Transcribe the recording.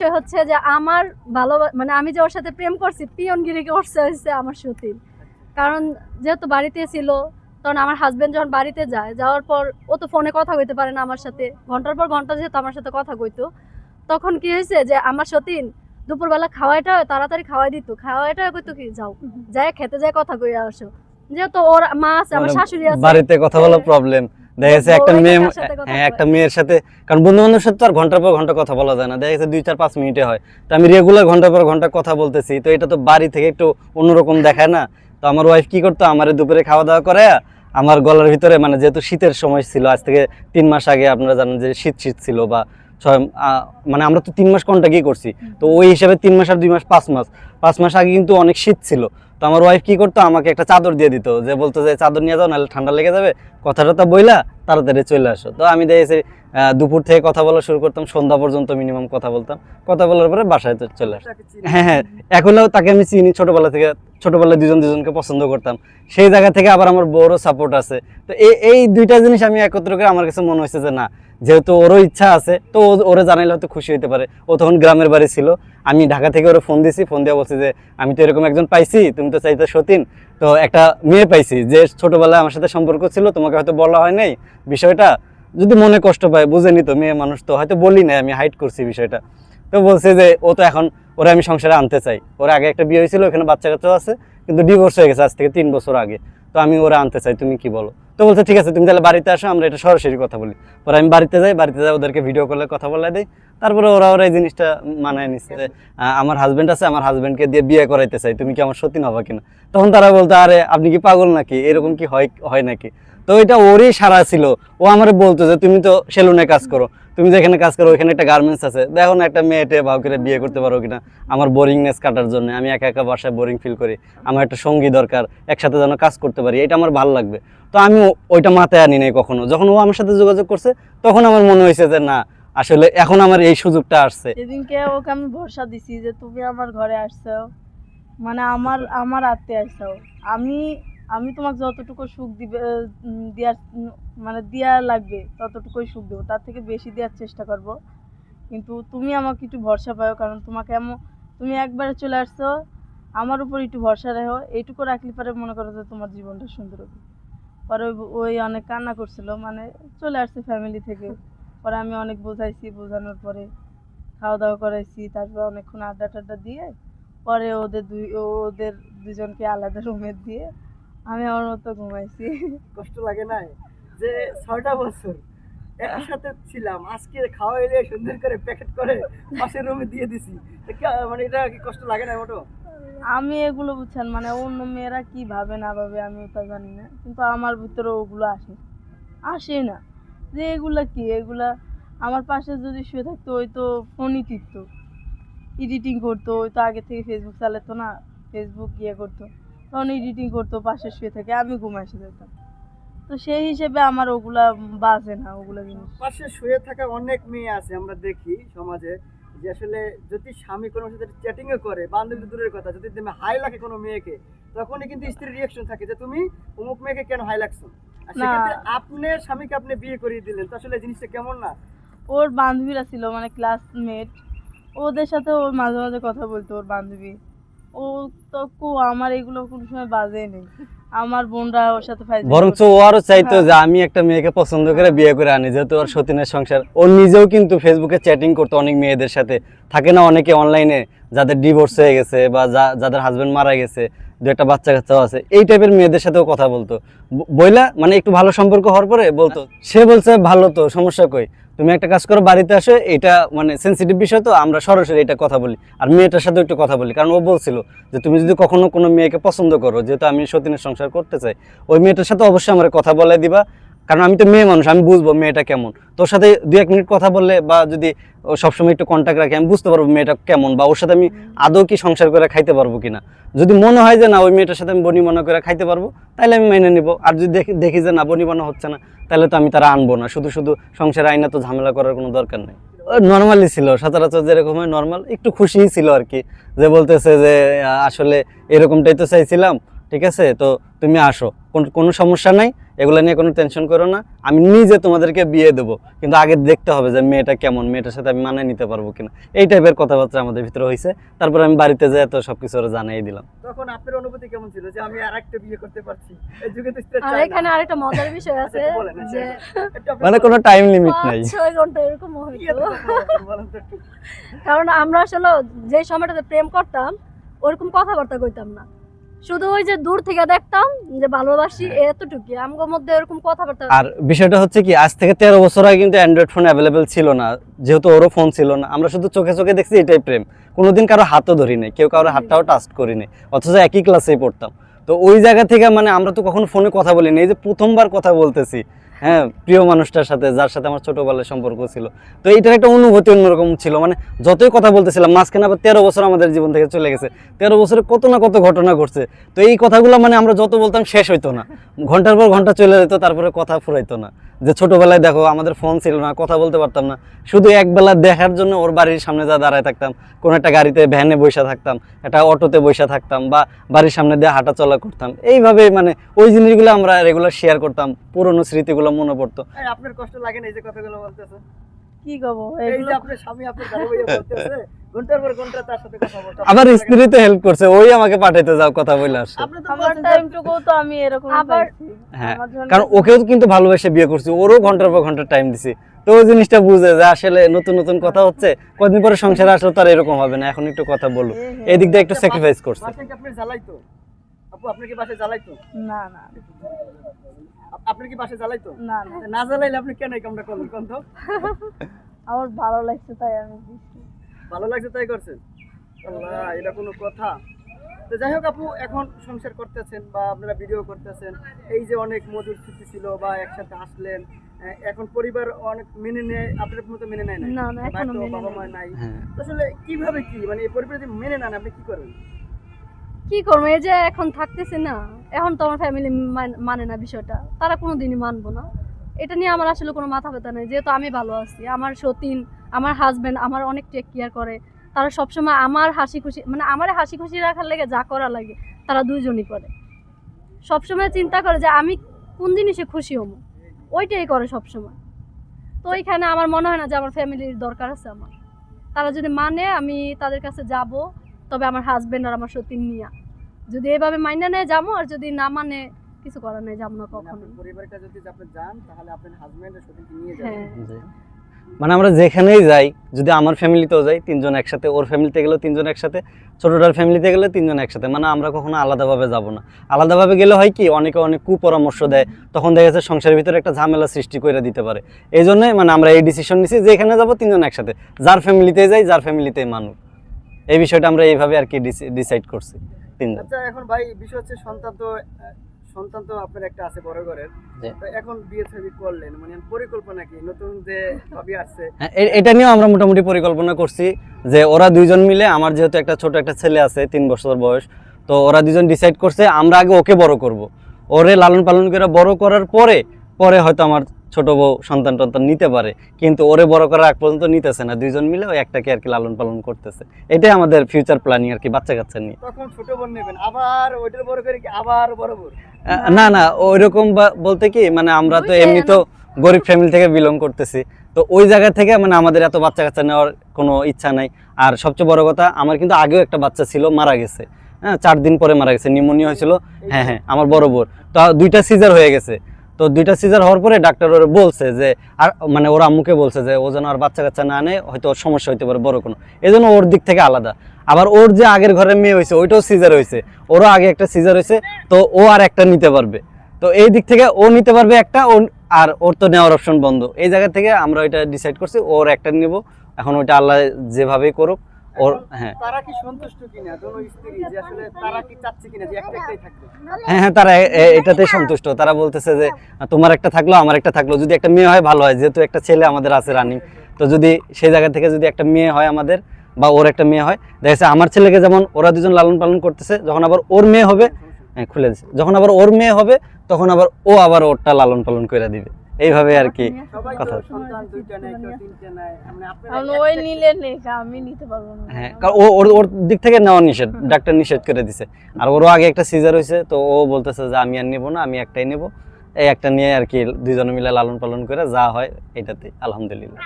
সে হচ্ছে যে আমার ভালো মানে আমি যে ওর সাথে প্রেম করছি পিয়নগিরি করছে হচ্ছে আমার সতীন। কারণ যেহেতু বাড়িতে ছিল তখন আমার হাজবেন্ড যখন বাড়িতে যায় যাওয়ার পর ও তো ফোনে কথা কইতে পারে না আমার সাথে। ঘণ্টার পর ঘণ্টা যেহেতু আমার সাথে কথা কইতো তখন কি হয়েছে যে আমার সতীন দুপুরবেলা খাওয়াইটা তাড়াতাড়ি খাওয়াই দিত। খাওয়াইটা কইতো কি যাও যায় খেতে যায় কথা কইয়া আসো। যেহেতু ওর মা আছে আমার মানে শাশুড়ি আছে। বাড়িতে কথা বলা। প্রবলেম দেখা যাচ্ছে একটা মেয়ে হ্যাঁ একটা মেয়ের সাথে কারণ বন্ধু বান্ধবের সাথে তো আর ঘণ্টার পর ঘণ্টা কথা বলা যায় না। দেখা যাচ্ছে দুই চার পাঁচ মিনিটে হয়। তো আমি রেগুলার ঘণ্টার পর ঘণ্টা কথা বলতেছি। তো এটা তো বাড়ি থেকে একটু অন্যরকম দেখায় না। তো আমার ওয়াইফ কি করতো? আমার দুপুরে খাওয়া দাওয়া করে আমার গলার ভিতরে মানে যেহেতু শীতের সময় ছিল আজ থেকে তিন মাস আগে আপনারা জানেন যে শীত শীত ছিল বা ছয় মানে আমরা তো তিন মাস কন্টাক্টই করছি। তো ওই হিসাবে তিন মাস আর দুই মাস পাঁচ মাস। পাঁচ মাস আগে কিন্তু অনেক শীত ছিল। তো আমার ওয়াইফ কি করতো? আমাকে একটা চাদর দিয়ে দিত। যে বলতো যে, চাদর নিয়ে যাও, নাহলে ঠান্ডা লেগে যাবে। কথাটা তো বইলা, তাড়াতাড়ি চলে আসো। তো আমি দেখেছি দুপুর থেকে কথা বলা শুরু করতাম সন্ধ্যা পর্যন্ত মিনিমাম কথা বলতাম। কথা বলার পরে বাসায় তো চলে আসতাম। হ্যাঁ হ্যাঁ এখনও তাকে আমি চিনি ছোটবেলা থেকে ছোটবেলায় দুজন দুজনকে পছন্দ করতাম। সেই জায়গা থেকে আবার আমার বড় সাপোর্ট আছে। তো এই এই দুইটা জিনিস আমি একত্র করে আমার কাছে মনে হয়েছে যে না যেহেতু ওরও ইচ্ছা আছে তো ও- ওরে জানাইলে হয়তো খুশি হতে পারে। ও তখন গ্রামের বাড়ি ছিল। আমি ঢাকা থেকে ওরে ফোন দিছি ফোন দিয়ে বলছি যে আমি তো এরকম একজন পাইছি তুমি তো চাইতে সতীন। তো একটা মেয়ে পাইছি যে ছোটবেলায় আমার সাথে সম্পর্ক ছিল তোমাকে হয়তো বলা হয় নাই বিষয়টা। যদি মনে কষ্ট পায় বুঝেনি তো মেয়ে মানুষ তো, হয়তো বলি নাই আমি হাইট করছি বিষয়টা। তো বলছে যে, ও তো এখন, ওরা আমি সংসারে আনতে চাই। ওর আগে একটা বিয়ে হয়েছিল, ওখানে বাচ্চা কাচ্চাও আছে, কিন্তু ডিভোর্স হয়ে গেছে আজ থেকে তিন বছর আগে। তো আমি ওরা আনতে চাই, তুমি কি বলো? তো বলছে, ঠিক আছে, তুমি তাহলে বাড়িতে আসো, আমরা এটা সরাসরি কথা বলি। পরে আমি বাড়িতে যাই বাড়িতে যাই, ওদেরকে ভিডিও কলে কথা বলে দিই। তারপরে ওরা ওরা এই জিনিসটা মানায় নিচ্ছে আমার হাজবেন্ড আছে, আমার হাজবেন্ডকে দিয়ে বিয়ে করাইতে চাই, তুমি কি আমার সত্যি হবা কিনা? তখন তারা বলতো, আরে, আপনি কি পাগল নাকি? এরকম কি হয় হয় নাকি? তো এটা ওরই সারা ছিল। ও আমার বলতো যে, তুমি তো সেলুনে কাজ করো। তুমি যেখানে কাজ করো, ওইখানে একটা গার্মেন্টস আছে। দেখো না একটা মেয়েটে ভাও করে বিয়ে করতে পারো কিনা। আমার বোরিংনেস কাটার জন্য, আমি একা একা বাসায় বোরিং ফিল করি। আমার একটা সঙ্গী দরকার, একসাথে যেন কাজ করতে পারি, এটা আমার ভালো লাগবে। তো আমি ওইটা মাথায় আনি নাই কখনো। যখন ও আমার সাথে যোগাযোগ করছে, তখন আমার মনে হয়েছে যে, না, আসলে এখন আমার এই সুযোগটা আসছে। সেদিনকে ওকে আমি ভরসা দিছি যে, তুমি আমার ঘরে আসছো। মানে আমার আমার আত্মীয় আসছো আমি আমি তোমাকে যতটুকু সুখ দিবে দেওয়ার মানে দেওয়া লাগবে, ততটুকুই সুখ দেবো। তার থেকে বেশি দেওয়ার চেষ্টা করব। কিন্তু তুমি আমাকে একটু ভরসা পাও, কারণ তোমাকে এমন, তুমি একবারে চলে আসছো, আমার উপর একটু ভরসা রেখো। এইটুকু রাখলে পরে মনে করো যে তোমার জীবনটা সুন্দর হবে। পরে ওই- ওই অনেক কান্না করছিল মানে চলে আসছে ফ্যামিলি থেকে। পরে আমি অনেক বোঝাইছি, বোঝানোর পরে খাওয়া দাওয়া করাইছি, তারপর অনেকক্ষণ আড্ডা টাড্ডা দিয়ে, পরে ওদের দুই, ওদের দুজনকে আলাদা রুমে দিয়ে আমি আমার মতো ঘুমাইছি। কষ্ট লাগে না যে ছয়টা বছর একসাথে ছিলাম আজকে খাওয়া এলে সুন্দর করে প্যাকেট করে পাশের রুমে দিয়ে দিছি। মানে এটা কি কষ্ট লাগে না মোটো? আমি এগুলো বুঝছেন মানে অন্য মেয়েরা কি ভাবে না ভাবে আমি ওটা জানি না। কিন্তু আমার ভিতরে ওগুলো আসে। আসে না। যে এগুলা কি? এগুলা আমার পাশে যদি শুয়ে থাকতো ওই তো ফোনই টিপতো। এডিটিং করতো ওই তো আগে থেকে ফেসবুক চালাতো না ফেসবুক ইয়ে করতো। তখন এডিটিং করতো পাশে শুয়ে থাকে আমি ঘুমাই এসে যেতাম। তো সেই হিসেবে আমার ওগুলা বাজে না ওগুলো জিনিস। পাশে শুয়ে থাকা অনেক মেয়ে আছে আমরা দেখি সমাজে যে আসলে যদি স্বামী কোনো সাথে চ্যাটিং করে বান্ধবী দূরের কথা যদি তুমি হাই লাগে কোনো মেয়েকে তখনই কিন্তু স্ত্রীর রিয়াকশন থাকে যে তুমি অমুক মেয়েকে কেন হাই লাগছো? আপনার স্বামীকে আপনি বিয়ে করিয়ে দিলেন তো আসলে জিনিসটা কেমন না? ওর বান্ধবীরা ছিল মানে ক্লাসমেট ওদের সাথে ওর মাঝে মাঝে কথা বলতো ওর বান্ধবী। ও তো কো আমার এগুলো কোনো সময় বাজে নেই। আমার বোনরা ওর সাথে বরঞ্চ। ও আরও চাইতো হ্যাঁ। যে আমি একটা মেয়েকে পছন্দ করে বিয়ে করে আনি যেহেতু ওর সতীনের সংসার। ও নিজেও কিন্তু ফেসবুকে চ্যাটিং করতো অনেক মেয়েদের সাথে। থাকে না অনেকে অনলাইনে যাদের ডিভোর্স হয়ে গেছে বা যাদের হাজবেন্ড মারা গেছে দু একটা বাচ্চা কাচ্চাও আছে এই টাইপের মেয়েদের সাথেও কথা বলতো। বইলা মানে একটু ভালো সম্পর্ক হওয়ার পরে বলতো সে বলছে ভালো তো সমস্যা কই? তুমি একটা কাজ করো, বাড়িতে আসো, এটা মানে সেন্সিটিভ বিষয় তো, আমরা সরাসরি এটা কথা বলি। আর মেয়েটার সাথে একটু কথা বলি, কারণ ও বলছিল যে তুমি যদি কখনো কোনো মেয়েকে পছন্দ করো, যেহেতু আমি সতীনের সংসার করতে চাই, ওই মেয়েটার সাথে অবশ্যই আমার কথা বলে দিবা, কারণ আমি তো মেয়ে মানুষ, আমি বুঝব মেয়েটা কেমন। তোর সাথে দু এক মিনিট কথা বললে বা যদি ও সবসময় একটু কন্ট্যাক্ট রাখি আমি বুঝতে পারব মেয়েটা কেমন বা ওর সাথে আমি আদৌ কি সংসার করে খাইতে পারব কিনা। যদি মনে হয় যে না ওই মেয়েটার সাথে আমি বনি মনে করে খাইতে পারব তাহলে আমি মেনে নিব। আর যদি দেখি দেখি যে না বনি মনে হচ্ছে না তাহলে তো আমি তারা আনব না। শুধু শুধু সংসারে আইনা তো ঝামেলা করার কোনো দরকার নেই। নর্মালি ছিল সচরাচর যেরকম হয় নর্মাল একটু খুশিই ছিল আর কি যে বলতেছে যে আসলে এরকমটাই তো চাইছিলাম ঠিক আছে? তো তুমি আসো কোনো সমস্যা নাই এগুলো নিয়ে কোনো টেনশন করো না। আমি নিজে তোমাদেরকে বিয়ে দেবো। কিন্তু আগে দেখতে হবে যে মেয়েটা কেমন মেয়েটার সাথে আমি মানিয়ে নিতে পারব কিনা। এই টাইপের কথাবার্তা আমাদের ভিতরে হয়েছে তারপর আমি বাড়িতে যাই তো সবকিছু ওরা জানিয়ে দিলাম। তখন আপনার অনুভূতি কেমন ছিল যে আমি আর একটা বিয়ে করতে পারছি? এই যুগে তো আর এখানে আরেকটা মজার বিষয় আছে আচ্ছা, আচ্ছা। যে মানে কোনো টাইম লিমিট নাই। পাঁচ ছয় ঘণ্টা এরকম হইতো। একটু। কারণ আমরা আসলে যে সময়টাতে প্রেম করতাম ওরকম কথাবার্তা কইতাম না। শুধু ওই যে দূর থেকে দেখতাম যে ভালোবাসি এতটুকু আমগো মধ্যে এরকম কথাবার্তা আর বিষয়টা হচ্ছে কি আজ থেকে তেরো বছর আগে কিন্তু অ্যান্ড্রয়েড ফোন अवेलेबल ছিল না। যেহেতু ওরও ফোন ছিল না। আমরা শুধু চোখে চোখে দেখছি এটাই প্রেম। কোনোদিন কারও হাতও ধরি নাই। কেউ কারও হাতটাও টাচ করি নাই। অথচ একই ক্লাসেই পড়তাম। তো ওই জায়গা থেকে মানে আমরা তো কখনো ফোনে কথা বলিনি এই যে প্রথমবার কথা বলতেছি। হ্যাঁ প্রিয় মানুষটার সাথে, যার সাথে আমার ছোটবেলায় সম্পর্ক ছিল। তো এইটার একটা অনুভূতি অন্যরকম ছিল। মানে যতই কথা বলতেছিলাম, মাঝখানে আবার তেরো বছর আমাদের জীবন থেকে চলে গেছে। তেরো বছরে কত না কত ঘটনা ঘটছে। তো এই কথাগুলো মানে আমরা যত বলতাম শেষ হইতো না। ঘণ্টার পর ঘণ্টা চলে যেত, তারপরে কথা ফুরাইতো না। যে ছোটবেলায় দেখো, আমাদের ফোন ছিল না, কথা বলতে পারতাম না। শুধু একবেলা দেখার জন্য ওর বাড়ির সামনে যা দাঁড়ায় থাকতাম। কোনো একটা গাড়িতে ভ্যানে বসে থাকতাম, একটা অটোতে বসে থাকতাম বা বাড়ির সামনে দিয়ে হাঁটা চলা করতাম। এইভাবে মানে ওই জিনিসগুলো আমরা রেগুলার শেয়ার করতাম। পুরনো স্মৃতিগুলো মনে পড়তো। আপনার কষ্ট লাগে না এই যে কথাগুলো বলতেছে। কি করব? এগুলো আপনার স্বামী আপনার গাড়ি বইয়ে বলতেছে ঘণ্টার পর ঘণ্টা তার সাথে কথা বলতে আবার স্ত্রী তো হেল্প করছে ওই আমাকে পাঠাইতে যাও কথা বলে আসছে আমার টাইমটুকু তো আমি এরকম আবার- হ্যাঁ, কারণ ওকেও কিন্তু ভালোবেসে বিয়ে করছি ওরও ঘণ্টার পর ঘণ্টা টাইম দিছি। তো ওই জিনিসটা বুঝে যে আসলে নতুন নতুন কথা হচ্ছে কদিন পরে সংসারে আসলে তো আর এরকম হবে না এখন একটু কথা বলো। এই দিক দিয়ে একটু স্যাক্রিফাইস করছে। আপনি জ্বালাইতো? আপু আপনার কি জ্বালাইতো? না না। কি জ্বালাইতো? না না। না জ্বালাইলে আপনি কেন এই কামটা করলেন কোন তো আমার ভালো লাগছে তাই আমি ভালো লাগছে তাই করছেন? আল্লাহ এটা কোনো কথা। তো যাই হোক আপু এখন সংসার করতেছেন বা আপনারা ভিডিও করতেছেন এই যে অনেক মধুর স্মৃতি ছিল বা একসাথে আসলেন এখন পরিবার অনেক মেনে নেয় আপনার মতো মেনে নেয় না, বাবা মা নাই। আসলে কীভাবে কি? মানে এই পরিবার যদি মেনে নেন আপনি কি করবেন কি করব? এই যে এখন থাকতেছি না, এখন তো আমার ফ্যামিলি মানে না বিষয়টা। তারা কোনোদিনই মানবো না। এটা নিয়ে আমার আসলে কোনো মাথা ব্যথা নেই। যেহেতু আমি ভালো আছি, আমার সতীন, আমার হাজব্যান্ড আমার অনেক টেক কেয়ার করে। তারা সবসময় আমার হাসি খুশি মানে আমার হাসি খুশি রাখার লেগে যা করা লাগে, তারা দুইজনই করে। সবসময় চিন্তা করে যে আমি কোন জিনিসে খুশি হব? ওইটাই করে সবসময়। তো ওইখানে আমার মনে হয় না যে আমার ফ্যামিলির দরকার আছে আমার। তারা যদি মানে আমি তাদের কাছে যাব, তবে আমার হাজব্যান্ড আর আমার সতীন নিয়া। যদি এভাবে মাইনা নেয় যাব আর যদি না মানে কিছু করার নেই যাব না মানে কখনো। পরিবারটা যদি আপনি যান তাহলে আপনার হাজবেন্ডের সাথে নিয়ে যাবেন। হ্যাঁ। মানে আমরা যেখানেই যাই যদি আমার ফ্যামিলিতেও যাই তিনজন একসাথে ওর ফ্যামিলিতে গেলেও তিনজন একসাথে ছোটটার ফ্যামিলিতে গেলে তিনজন একসাথে। মানে আমরা কখনো আলাদাভাবে যাব না। আলাদাভাবে গেলে হয় কি অনেকে অনেক কুপরামর্শ দেয় তখন দেখা যাচ্ছে সংসারের ভিতরে একটা ঝামেলা সৃষ্টি করে দিতে পারে। এই জন্যই মানে আমরা এই ডিসিশন নিছি যে এখানে যাব তিনজন একসাথে। যার ফ্যামিলিতে যাই যার ফ্যামিলিতেই মানুষ এই বিষয়টা আমরা এইভাবে আর কি ডিসাইড করছি। তিনজন। আচ্ছা এখন ভাই বিষয় হচ্ছে সন্তান তো সন্তান তো আপনার একটা আছে বড় ঘরের। এখন বিয়ে শাদী করলেন মানে পরিকল্পনা কি? নতুন যে ভাবি আসছে। হ্যাঁ, এটা নিয়েও আমরা মোটামুটি পরিকল্পনা করছি যে ওরা দুইজন মিলে আমার যেহেতু একটা ছোট একটা ছেলে আছে তিন বছর বয়স তো ওরা দুজন ডিসাইড করছে আমরা আগে ওকে বড় করব। ওরে লালন পালন করে বড় করার পরে পরে হয়তো আমার ছোট বউ সন্তান টন্তান নিতে পারে কিন্তু ওরে বড় করার আগ পর্যন্ত নিতেছে না। দুইজন মিলে ওই একটাকে আর কি লালন পালন করতেছে। এটাই আমাদের ফিউচার প্ল্যানিং আর কি বাচ্চা কাচ্চা নিয়ে। তখন ছোট বোন নেবেন আবার ওইটার বড় করে কি আবার বড় বোন? না না ওইরকম বলতে কি মানে আমরা তো এমনি তো গরিব ফ্যামিলি থেকে বিলং করতেছি। তো ওই জায়গা থেকে মানে আমাদের এত বাচ্চা কাচ্চা নেওয়ার কোনো ইচ্ছা নাই। আর সবচেয়ে বড় কথা আমার কিন্তু আগেও একটা বাচ্চা ছিল মারা গেছে। হ্যাঁ চার দিন পরে মারা গেছে নিউমোনিয়া হয়েছিল। হ্যাঁ হ্যাঁ আমার বড় বোর তো দুইটা সিজার হয়ে গেছে। তো দুইটা সিজার হওয়ার পরে ডাক্তার ওরা বলছে যে, আর মানে ওর আম্মুকে বলছে যে, ও যেন আর বাচ্চা কাচ্চা না আনে, হয়তো ওর সমস্যা হইতে পারে, বড় কোনো। এই জন্য ওর দিক থেকে আলাদা। আবার ওর যে আগের ঘরে মেয়ে হয়েছে ওইটাও সিজার হয়েছে ওরও আগে একটা সিজার হয়েছে তো ও আর একটা নিতে পারবে। তো এই দিক থেকে ও নিতে পারবে একটা, ও আর ওর তো নেওয়ার অপশন বন্ধ। এই জায়গা থেকে আমরা ওইটা ডিসাইড করছি, ওর একটা নিব। এখন ওইটা আল্লাহ যেভাবেই করুক। ওর হ্যাঁ। তারা কি সন্তুষ্ট কিনা? দোনো স্ত্রী যে আসলে তারা কি চাচ্ছে কিনা যে একটা একটাই থাকবে? হ্যাঁ হ্যাঁ তারা এটাতে সন্তুষ্ট। তারা বলতেছে যে তোমার একটা থাকল আমার একটা থাকল। যদি একটা মেয়ে হয় ভালো হয়। যেহেতু একটা ছেলে আমাদের আছে রানিং তো যদি সেই জায়গা থেকে যদি একটা মেয়ে হয় আমাদের বা ওর একটা মেয়ে হয় দেখা যাচ্ছে আমার ছেলেকে যেমন ওরা দুজন লালন পালন করতেছে যখন আবার ওর মেয়ে হবে হ্যাঁ খুলে দিচ্ছে যখন আবার ওর মেয়ে হবে তখন আবার ও আবার ওরটা লালন পালন করে দিবে। এইভাবে আর কি কথা। মানে আপনারা কারণ একটা- ওই নিলে আমি নিতে পারব না। হ্যাঁ ও ওর ওর দিক থেকে নেওয়া নিষেধ ডাক্তার নিষেধ করে দিছে। আর ওরও আগে একটা সিজার হয়েছে তো ও বলতেছে যে আমি আর নেব না আমি একটাই নেব। এই একটা নিয়ে আর কি দুইজনে মিলে লালন পালন করে যা হয় এটাতে আলহামদুলিল্লাহ।